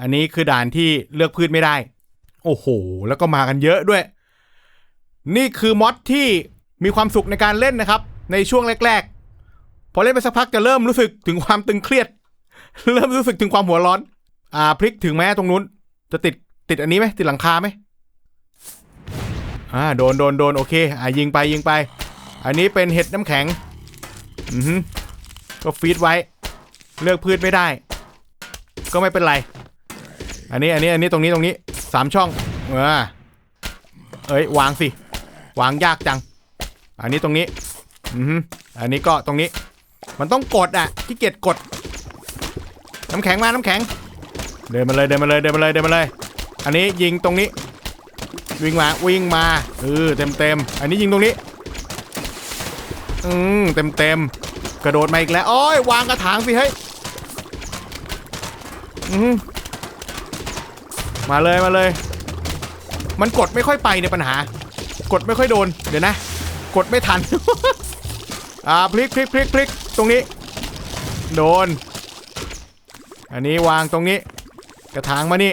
อันนี้คือด่านที่เลือกพืชไม่ได้ โอ้โห แล้วก็มากันเยอะด้วย นี่คือมอดที่มีความสุขในการเล่นนะครับ ในช่วงแรก ๆ พอเล่นไปสักพักจะเริ่มรู้สึกถึงความตึงเครียด เริ่มรู้สึกถึงความหัวร้อน อ่าพลิกถึงแม้ตรงนู้น จะติดติดอันนี้ไหมติดหลังคาไหมอ่าโดนโดนโดนโอเค อ่ายิงไปยิงไป อันนี้เป็นเห็ดน้ำแข็ง อือฮึก็ฟีดไว้ เลือกพืชไม่ได้ ก็ไม่เป็นไร อันนี้อันนี้อันนี้ตรงนี้ตรงนี้สามช่องเออเอ้ยวางสิ วางยากจัง อันนี้ตรงนี้อืออันนี้ก็ตรงนี้ มันต้องกดอะขี้เกียจกด น้ำแข็งมาน้ำแข็ง เดินมาเลยเดินมาเลยเดินมาเลยเดินมาเลย อันนี้ยิงตรงนี้ วิ่งมาวิ่งมาเออเต็มเต็มอันนี้ยิงตรงนี้อืมเต็มเต็มกระโดดมาอีกแล้วโอ้ยวางกระถางสิเฮ้ยอืม มาเลยมาเลย มันกดไม่ค่อยไปในยปัญหา กดไม่ค่อยโดน เดี๋ยวนะ กดไม่ทัน อ่าพลิกพลิกพลิกพลิกตรงนี้ โดน อันนี้วางตรงนี้ กระถางมานี่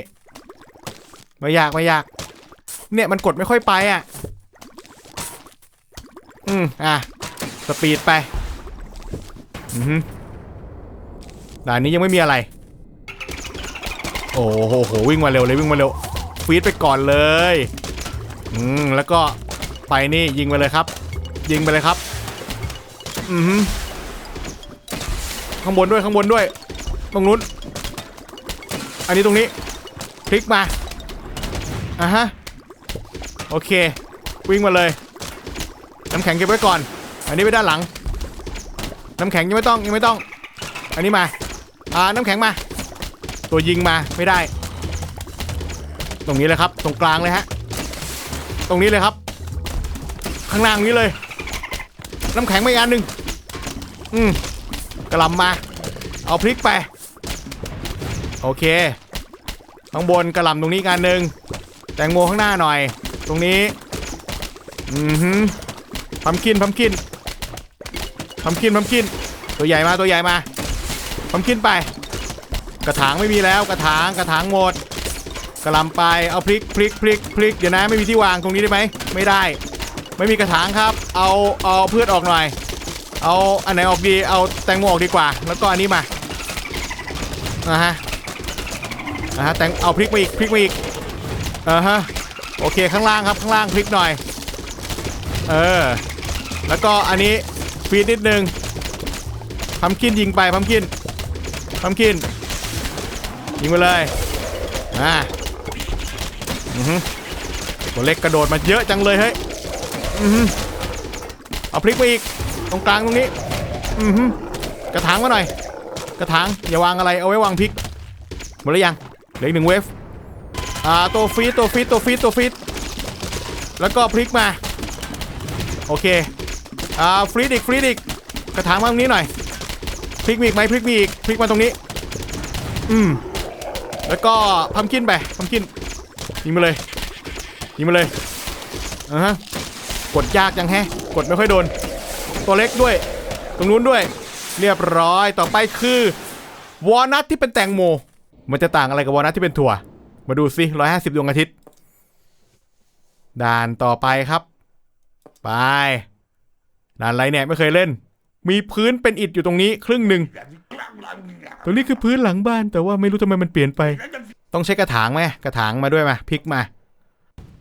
ไม่ยากไม่ยาก เนี่ยมันกดไม่ค่อยไปอะ อืมอะสปีดไป อือฮึด่านนี้ยังไม่มีอะไร โอ้โหโหวิ่งมาเร็วเลยวิ่งมาเร็วฟีดไปก่อนเลยอืมแล้วก็ไปนี่ยิงไปเลยครับ ยิงไปเลยครับอือฮึข้างบนด้วยข้างบนด้วย ตรงนู้น อันนี้ตรงนี้พลิกมาอะฮะโอเค วิ่งมาเลยน้ำแข็งเก็บไว้ก่อน อันนี้ไว้ด้านหลัง น้ำแข็งยังไม่ต้องยังไม่ต้อง อันนี้มาอ่าน้ำแข็งมา ตัวยิงมาไม่ได้ ตรงนี้เลยครับ ตรงกลางเลยฮะ ตรงนี้เลยครับ ข้างล่างนี้เลย น้ำแข็งมาอีกอันหนึ่งอืมกระลำมา เอาพริกไป โอเค ข้างบนกระลำตรงนี้กอันหนึ่งแตงโมข้างหน้าหน่อย ตรงนี้ อือฮึพัมกินพัมกินพัมกินพัมกิน ตัวใหญ่มาตัวใหญ่มาพัมกินไป กระถางไม่มีแล้วกระถางกระถางหมดกระลำไปเอาพริกพริกพริกพริกเดี๋ยวนะไม่มีที่วางตรงนี้ได้ไหมไม่ได้ ไม่มีกระถางครับ เอาเอาเพื่อออกหน่อย เอาอันไหนออกดีเอาแตงโมออกดีกว่า แล้วก็อันนี้มานะฮะนะฮะแตงเอาพริกมาอีกพริกมาอีกอ่าฮะโอเคข้างล่างครับข้างล่างพริกหน่อยเออแล้วก็อันนี้ฟีดนิดนึงพัมกินยิงไปพัมกินพัมกิน ยิงไปเลยอ่าอือฮึตัวเล็กกระโดดมาเยอะจังเลยเฮ้ยอือฮึเอาพลิกไปอีกตรงกลางตรงนี้อือฮึกระถางมาหน่อย กระถางอย่าวางอะไรเอาไว้วางพริกหมดหรือยังเหลืออีกหนึ่งเวฟอ่าตัวฟีดตัวฟีดตัวฟีดตัวฟีดแล้วก็พลิกมาโอเคอ่าฟรีดอีกฟรีดอีกกระถางมาตรงนี้หน่อยพลิกมีอีกไหมพลิกมีอีกพลิกมาตรงนี้ อืม แล้วก็พัมกินไปพัมกินยิงมาเลยยิงมาเลยอ่าฮะกดยากจังแฮะกดไม่ค่อยโดน ตัวเล็กด้วย ตรงนู้นด้วย เรียบร้อยต่อไปคือวอลนัทที่เป็นแตงโม มันจะต่างอะไรกับวอลนัทที่เป็นถั่ว มาดูสิร้อยห้าสิบดวงอาทิตย์ ด่านต่อไปครับ ไป ด่านอะไรเนี่ยไม่เคยเล่น มีพื้นเป็นอิฐอยู่ตรงนี้ครึ่งหนึ่ง ตรงนี้คือพื้นหลังบ้านแต่ว่าไม่รู้ทำไมมันเปลี่ยนไป ต้องใช้กระถางไหมกระถางมาด้วยมาพลิกมา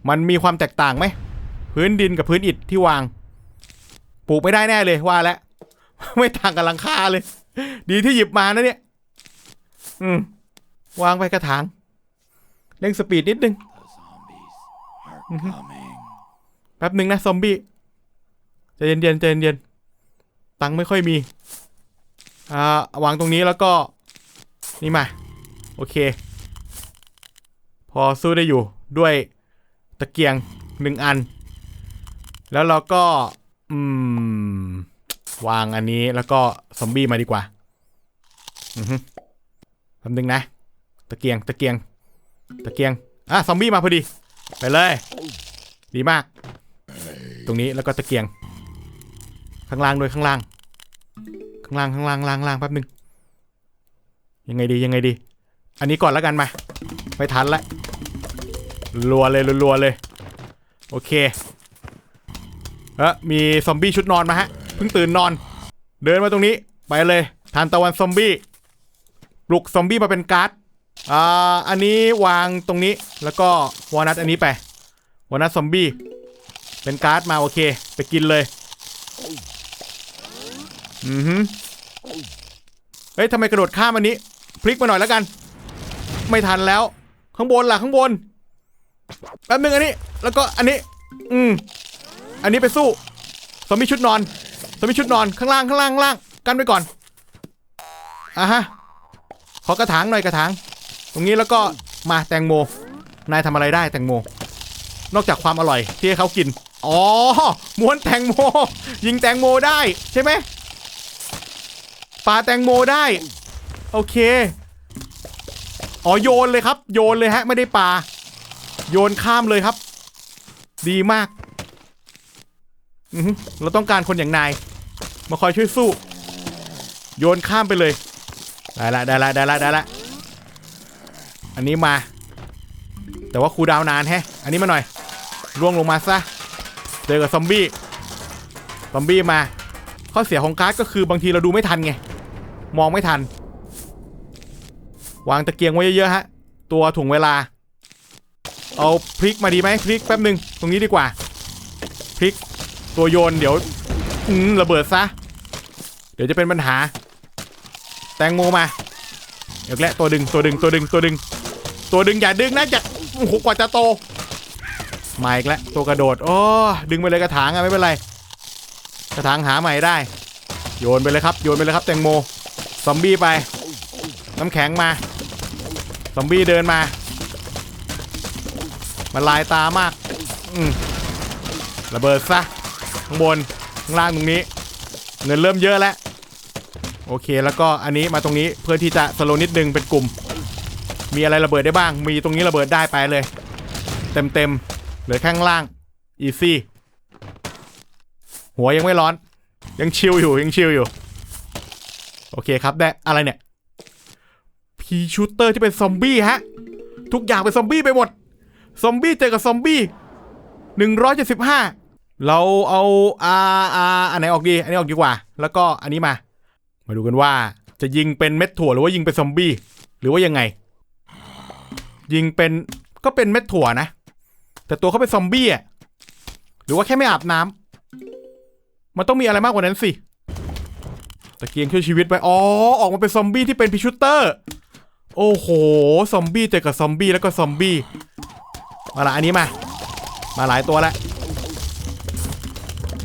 มันมีความแตกต่างไหมพื้นดินกับพื้นอิฐที่วาง ปลูกไม่ได้แน่เลยว่าแล้ว ไม่ต่างกับหลังคาเลย ดีที่หยิบมานะเนี่ย อืม วางไปกระถางเร่งสปีดนิดนึงแป๊บหนึ่งนะ ซอมบี้ใจเย็นๆใจเย็นๆตังไม่ค่อยมี อ่าวางตรงนี้แล้วก็ นี่มา โอเค พอสู้ได้อยู่ด้วยตะเกียงหนึ่งอัน แล้วเราก็ อืม วางอันนี้แล้วก็ซอมบี้มาดีกว่าอือฮึแป๊บนึงนะ ตะเกียงตะเกียง ตะเกียงอะซอมบี้มาพอดี ไปเลย ดีมาก ตรงนี้แล้วก็ตะเกียง ข้างล่างด้วยข้างล่าง ข้างล่างข้างล่างล่างล่างแป๊บนึงยังไงดียังไงดี อันนี้ก่อนแล้วกันมาไม่ทันละรัวเลยรัวเลย โอเคเออมีซอมบี้ชุดนอนมาฮะเพิ่งตื่นนอน เดินมาตรงนี้ไปเลยทานตะวันซอมบี้ปลุกซอมบี้มาเป็นการ์ดอ่าอันนี้วางตรงนี้แล้วก็วอนัทอันนี้ไปวอนัทซอมบี้เป็นการ์ดมาโอเค ไปกินเลย อือฮึเฮ้ยทำไมกระโดดข้ามอันนี้ พลิกมาหน่อยแล้วกัน ไม่ทันแล้ว ข้างบนล่ะข้างบน แป๊บนึงอันนี้ แล้วก็อันนี้ อืม อันนี้ไปสู้สมีชุดนอนสมีชุดนอนข้างล่างข้างล่างข้างล่าง กันไว้ก่อนอะฮะ ขอกระถางหน่อยกระถาง ตรงนี้แล้วก็มาแตงโม นายทำอะไรได้แตงโม นอกจากความอร่อยที่ให้เขากิน อ๋อ ม้วนแตงโม ยิงแตงโมได้ใช่ไหม ปลาแตงโมได้ โอเค อ๋อโยนเลยครับ โยนเลยฮะ ไม่ได้ปลา โยนข้ามเลยครับ ดีมากอือหือเราต้องการคนอย่างนาย มาคอยช่วยสู้ โยนข้ามไปเลย ได้ละได้ละได้ละได้ละอันนี้มา แต่ว่าครูดาวนานแฮะ อันนี้มาหน่อยล่วงลงมาซะเจอกับซอมบี้ ซอมบี้มา ข้อเสียของการ์ดก็คือบางทีเราดูไม่ทันไง มองไม่ทัน วางตะเกียงไว้เยอะๆฮะ ตัวถ่วงเวลา เอาพริกมาดีไหมพริกแป๊บหนึ่งตรงนี้ดีกว่า พริกตัวโยนเดี๋ยวอืมระเบิดซะ เดี๋ยวจะเป็นปัญหา แตงโมมาเดี๋ยวแหละตัวดึงตัวดึงตัวดึงตัวดึง ตัวดึงอย่าดึงนะจะโอ้โหกว่าจะโตมาอีกแล้วตัวกระโดดโอ้ดึงไปเลยกระถางอะไม่เป็นไร กระถางหาใหม่ได้ โยนไปเลยครับ โยนไปเลยครับแตงโม ซอมบี้ไป น้ำแข็งมา ซอมบี้เดินมา มันลายตามาก อืมระเบิดซะ ข้างบน ข้างล่างตรงนี้ เงินเริ่มเยอะแล้ว โอเค แล้วก็อันนี้มาตรงนี้เพื่อที่จะสโลนิดนึงเป็นกลุ่ม มีอะไรระเบิดได้บ้าง มีตรงนี้ระเบิดได้ไปเลย เต็มเต็มเหลือข้างล่าง อีซี่ หัวยังไม่ร้อน ยังชิลอยู่ ยังชิลอยู่ โอเคครับได้อะไรเนี่ยพีชูเตอร์ที่เป็นซอมบี้ฮะ ทุกอย่างเป็นซอมบี้ไปหมด ซอมบี้เจอกับซอมบี้หนึ่งร้อยเจ็ดสิบห้าเราเอาอาอาอันไหนออกดี อันนี้ออกดีกว่า แล้วก็อันนี้มา มาดูกันว่าจะยิงเป็นเม็ดถั่วหรือว่ายิงเป็นซอมบี้หรือว่ายังไง ยิงเป็นก็เป็นเม็ดถั่วนะ แต่ตัวเขาเป็นซอมบี้อะหรือว่าแค่ไม่อาบน้ำมันต้องมีอะไรมากกว่านั้นสิ ตะเกียงช่วยชีวิตไปอ๋อออกมาเป็นซอมบี้ที่เป็นพิชูเตอร์ โอ้โห ซอมบี้เจอกับซอมบี้แล้วก็ซอมบี้มาละอันนี้มา มาหลายตัวแล้ว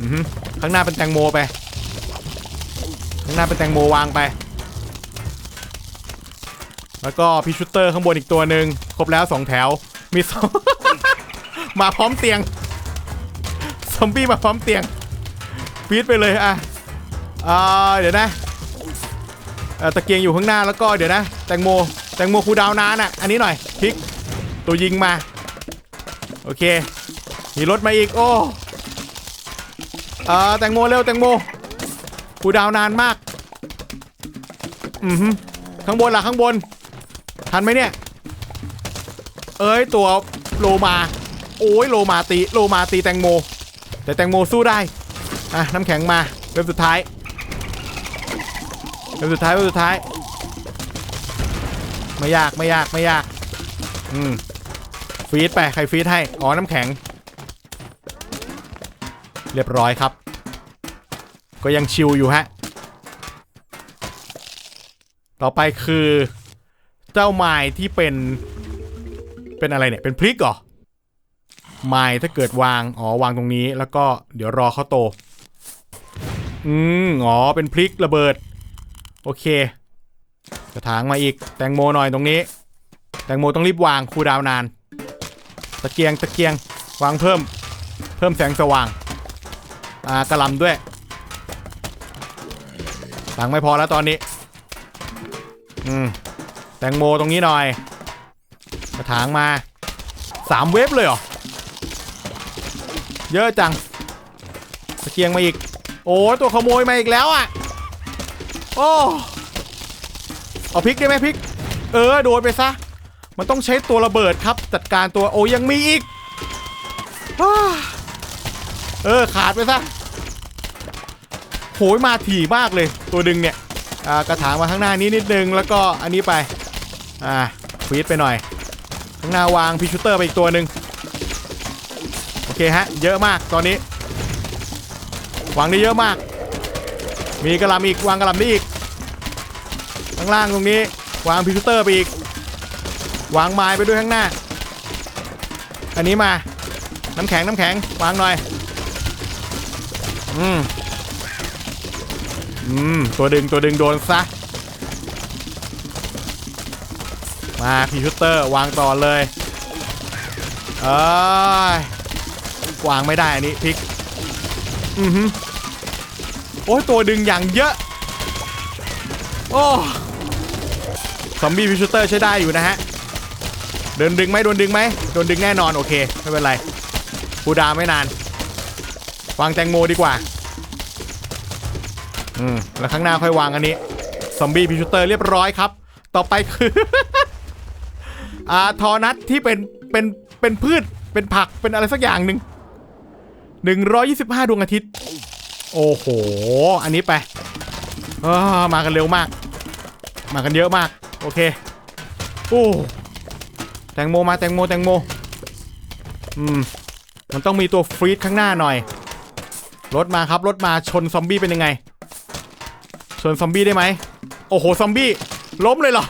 อือฮึข้างหน้าเป็นแตงโมไป ข้างหน้าเป็นแตงโมวางไป แล้วก็พิชูเตอร์ข้างบนอีกตัวหนึ่งครบแล้วสองแถว มีสองมาพร้อมเตียง ซอมบี้มาพร้อมเตียงฟีดไปเลยอะ เดี๋ยวนะตะเกียงอยู่ข้างหน้าแล้วก็เดี๋ยวนะ แตงโม แตงโมคูดาวนานอะ อันนี้หน่อยพลิกตัวยิงมา โอเค มีรถมาอีก โอ้แตงโมเร็วแตงโมคูดาวน์นานมาก อือฮึข้างบนล่ะข้างบน ทันไหมเนี่ย เอ้ยตัวโลมา โอ้ยโลมาตีโลมาตีแตงโม แต่แตงโมสู้ได้ อะน้ำแข็งมาเว็บสุดท้าย เว็บสุดท้ายเว็บสุดท้าย ไม่ยากไม่ยากไม่ยาก อืมฟีดไปใครฟีดให้ อ๋อ น้ำแข็ง เรียบร้อยครับ ก็ยังชิลอยู่ฮะ ต่อไปคือเจ้าไม้ที่เป็นเป็นอะไรเนี่ย เป็นพริกเหรอไม้ถ้าเกิดวาง อ๋อ วางตรงนี้ แล้วก็เดี๋ยวรอเขาโต อืม อ๋อ เป็นพริกระเบิด โอเค กระถางมาอีก แตงโมหน่อยตรงนี้ แตงโมต้องรีบวางคูดาวนาน ตะเกียงตะเกียง วางเพิ่ม เพิ่มแสงสว่าง อ่ากระลำด้วย ตังไม่พอแล้วตอนนี้ อืม แตงโมตรงนี้หน่อย กระถางมาสามเวฟเลยเหรอ เยอะจัง ตะเกียงมาอีก โอ้ตัวขโมยมาอีกแล้วอะ โอ้เอาพริกได้ไหมพริก เออโดนไปซะ มันต้องใช้ตัวระเบิดครับ จัดการตัวโอ้ยังมีอีกอเออขาดไปซะโหยมาถี่มากเลยตัวดึงเนี่ยกระถางมาข้างหน้านี้นิดนึงแล้วก็อันนี้ไปอ่าฟีดไปหน่อย ข้างหน้าวางพิชูเตอร์ไปอีกตัวหนึ่งโอเคฮะเยอะมากตอนนี้วางได้เยอะมาก มีกระลำอีกวางกระลำได้อีกข้างล่างตรงนี้ วางพิชูเตอร์ไปอีก วางไม้ไปด้วยข้างหน้า อันนี้มา น้ำแข็งน้ำแข็งวางหน่อย อืม อืม ตัวดึงตัวดึงโดนซะ มาพิชูเตอร์วางต่อเลยเอ้ยวางไม่ได้อันนี้พลิก อือหือ โอ้ยตัวดึงอย่างเยอะ โอ้ซอมบี้พิชูเตอร์ใช้ได้อยู่นะฮะเดินดึงไหมโดนดึงไหมโดนดึงแน่นอนโอเค ไม่เป็นไรกูดาไม่นาน วางแตงโมดีกว่าอืมแล้วข้างหน้าค่อยวางอันนี้ซอมบี้พิชูเตอร์เรียบร้อยครับ ต่อไปคืออ่าทอนัทที่เป็นเป็นเป็นพืชเป็นผักเป็นอะไรสักอย่างหนึ่ง125 ดวงอาทิตย์ โอ้โห อันนี้ไปมากันเร็วมาก มากันเยอะมาก โอเคโอ้แตงโมมาแตงโมแตงโม อืม มันต้องมีตัวฟรีดข้างหน้าหน่อย รถมาครับ รถมาชนซอมบี้เป็นยังไง ชนซอมบี้ได้ไหม โอ้โห ซอมบี้ ล้มเลยเหรอ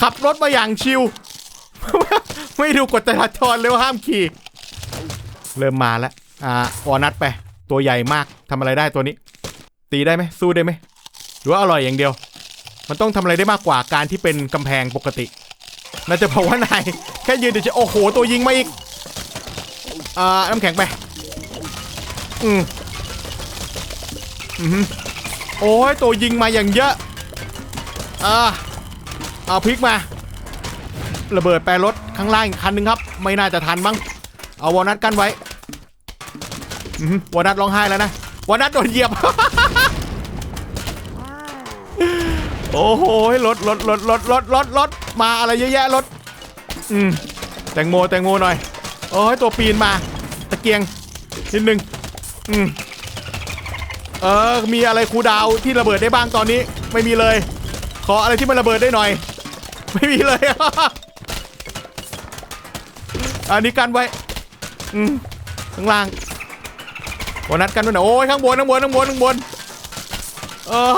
ขับรถมาอย่างชิว ไม่ดูกฎจราจรเลยว่าห้ามขี่ เริ่มมาแล้ว อ่าวอนัทไป ตัวใหญ่มากทำอะไรได้ตัวนี้ ตีได้ไหมสู้ได้ไหมหรือว่าอร่อยอย่างเดียว มันต้องทำอะไรได้มากกว่าการที่เป็นกำแพงปกติน่าจะบอกว่านายแค่ยืนเฉยๆโอ้โหตัวยิงมาอีก อ่าน้ำแข็งไป อืมอืมโอ้ยตัวยิงมาอย่างเยอะ อ่าเอาพลิกมา ระเบิดแปรรถ ข้างล่างอีกคันหนึงครับ ไม่น่าจะทันมั้งเอาวอลนัทกั้นไว้วอลนัทร้องไห้แล้วนะวอลนัทโดนเหยียบ โอ้โหรถรถรถรถรถรถรถมาอะไรเยอะแยะรถอืมแตงโมแตงโมหน่อยโอ้ยตัวปีนมา ตะเกียงนิดนึงอืมเออมีอะไรคูดาวที่ระเบิดได้บ้างตอนนี้ ไม่มีเลย ขออะไรที่มันระเบิดได้หน่อย ไม่มีเลย อันนี้กันไว้ อืมข้างล่างบนนัดกันไว้หน่อยโอ้ยข้างบนข้างบนข้างบนข้างบน เออ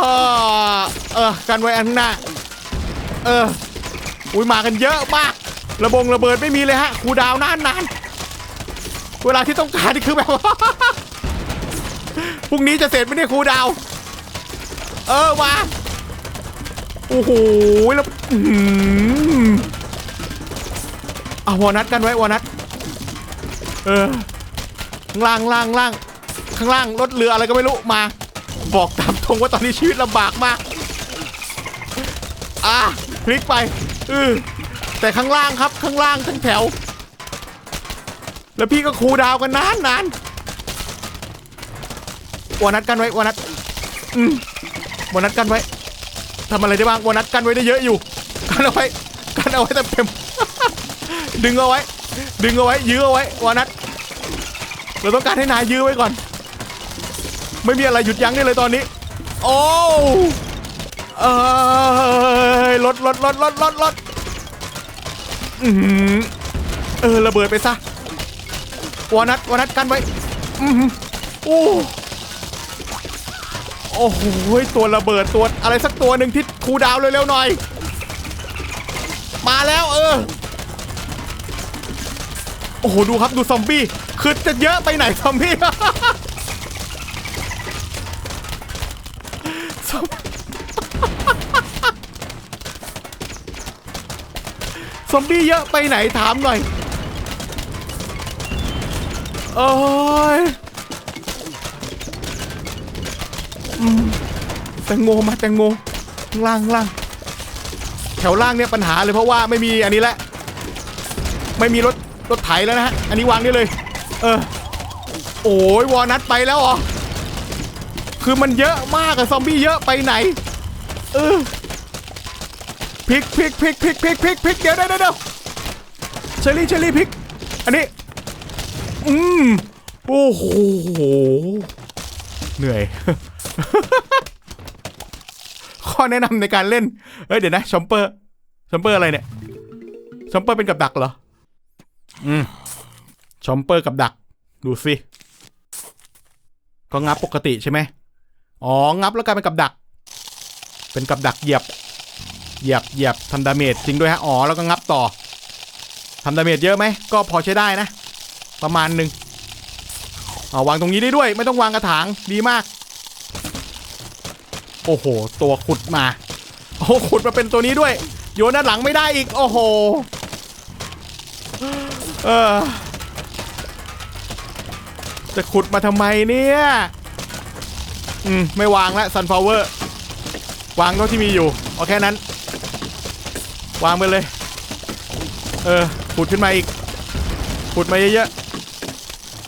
เออ กันไว้อันข้างหน้า เออ อุ้ยมากันเยอะมาก ระบงระเบิดไม่มีเลยฮะครูดาวนานนานๆเวลาที่ต้องการนี่คือแบบว่าพรุ่งนี้จะเสร็จไมเนี่ยครูดาว เออมาโอ้โหแล้วอื้อหือ เอาวอนัทกันไว้วอนัทเออข้างล่างล่างล่างข้างล่างรถเรืออะไรก็ไม่รู้มา บอกตามตรงว่าตอนนี้ชีวิตลำบากมากอะพลิกไปเออแต่ข้างล่างครับข้างล่างทั้งแถว แล้วพี่ก็คูดาวกันนานนานวอนัทกันไว้วอนัทอืมวอนัทกันไว้ทำอะไรได้บ้างวันนัดกันไว้ได้เยอะอยู่กันเอาไว้กันเอาไว้เต็ม ดึงเอาไว้ ดึงเอาไว้ ยื้อเอาไว้วันนัดเราต้องการให้นายยื้อไว้ก่อน ไม่มีอะไรหยุดยั้งได้เลยตอนนี้ โอ้เอ้ยรถรถรถรถรถรถอือหือเออระเบิดไปซะวานัดวานัดกันไว้อือหือโอ้โอ้โหตัวระเบิดตัวอะไรสักตัวหนึ่งที่คูดาวเร็วๆหน่อย มาแล้วเออ อ้โหดูครับดูซอมบี้คือจะเยอะไปไหนซอมบี้ซอมซอมบี้เยอะไปไหนถามหน่อยโอ้ยแตงโมมาแตงโมข้างล่างล่างแถวล่างเนี่ยปัญหาเลยเพราะว่าไม่มีอันนี้แหล้วไม่มีรถ รถไถแล้วนะฮะ อันนี้วางได้เลย เออ โอ้ยวอนัทไปแล้วเหรอคือมันเยอะมากอะซอมบี้เยอะไปไหน เออพลิกพลิกพลิกพลิกพลิกพลิกพลิกเดี๋ยวเดี๋ยวเดี๋ยวเชอรี่เชอรี่พลิก อันนี้ อืม โอ้โห เหนื่อย ข้อแนะนำในการเล่น เอ้ยเดี๋ยวนะชอมเปอร์ชอมเปอร์อะไรเนี่ยชอมเปอร์เป็นกับดักเหรอ อืมชอมเปอร์กับดัก ดูสิ ก็งับปกติใช่ไหมอ๋อ งับแล้วกลายเป็นกับดัก เป็นกับดักเหยียบ เหยียบเหยียบทำดาเมจจริงด้วยฮะ อ๋อ แล้วก็งับต่อทำดาเมจเยอะไหม ก็พอใช้ได้นะ ประมาณหนึ่งเอาวางตรงนี้ได้ด้วย ไม่ต้องวางกระถาง ดีมาก โอ้โห ตัวขุดมา โอ้ขุดมาเป็นตัวนี้ด้วย โยนด้านหลังไม่ได้อีก โอ้โห เออ จะขุดมาทำไมเนี่ย อืม ไม่วางแล้ว sunflower วางเท่าที่มีอยู่เอาแค่นั้น วางไปเลย เออ ขุดขึ้นมาอีก ขุดมาเยอะ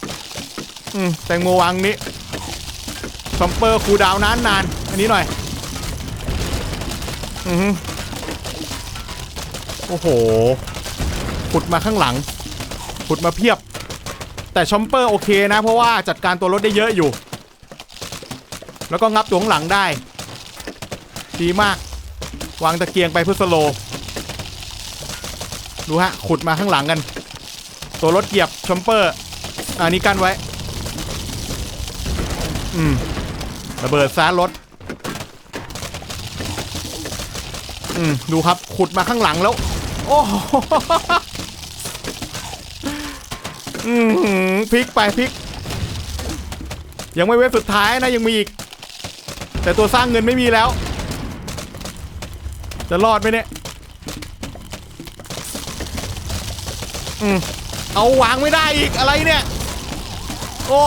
ๆ อืม แตงโมวางนี้ชอมเปอร์คูดาวนานนานๆอันนี้หน่อย อือโอ้โห ขุดมาข้างหลัง ขุดมาเพียบ แต่ชอมเปอร์โอเคนะ เพราะว่าจัดการตัวรถได้เยอะอยู่ แล้วก็งับตัวข้างหลังได้ ดีมาก วางตะเกียงไปเพื่อสโล ดูฮะ ขุดมาข้างหลังกัน ตัวรถเหยียบชอมเปอร์ อันนี้กันไว้ อืม ระเบิดซ้ารถอืม ดูครับ ขุดมาข้างหลังแล้ว โอ้ อืมพลิกไปพลิก ยังไม่เวฟสุดท้ายนะยังมีอีก แต่ตัวสร้างเงินไม่มีแล้ว จะรอดไหมเนี่ยอืมเอาวางไม่ได้อีกอะไรเนี่ย โอ้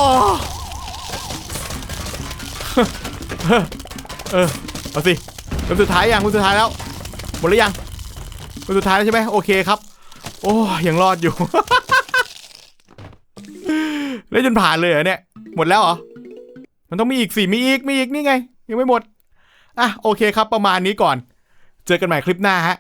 เออเอาสิเป็นสุดท้ายยังเป็นสุดท้ายแล้วหมดหรือยังเป็นสุดท้ายแล้วใช่ไหมโอเคครับ โอ้ยังรอดอยู่ เล่นจนผ่านเลยเหรอเนี่ย หมดแล้วเหรอ มันต้องมีอีกสิมีอีก มีอีกนี่ไง ยังไม่หมด อะโอเคครับประมาณนี้ก่อน เจอกันใหม่คลิปหน้าฮะ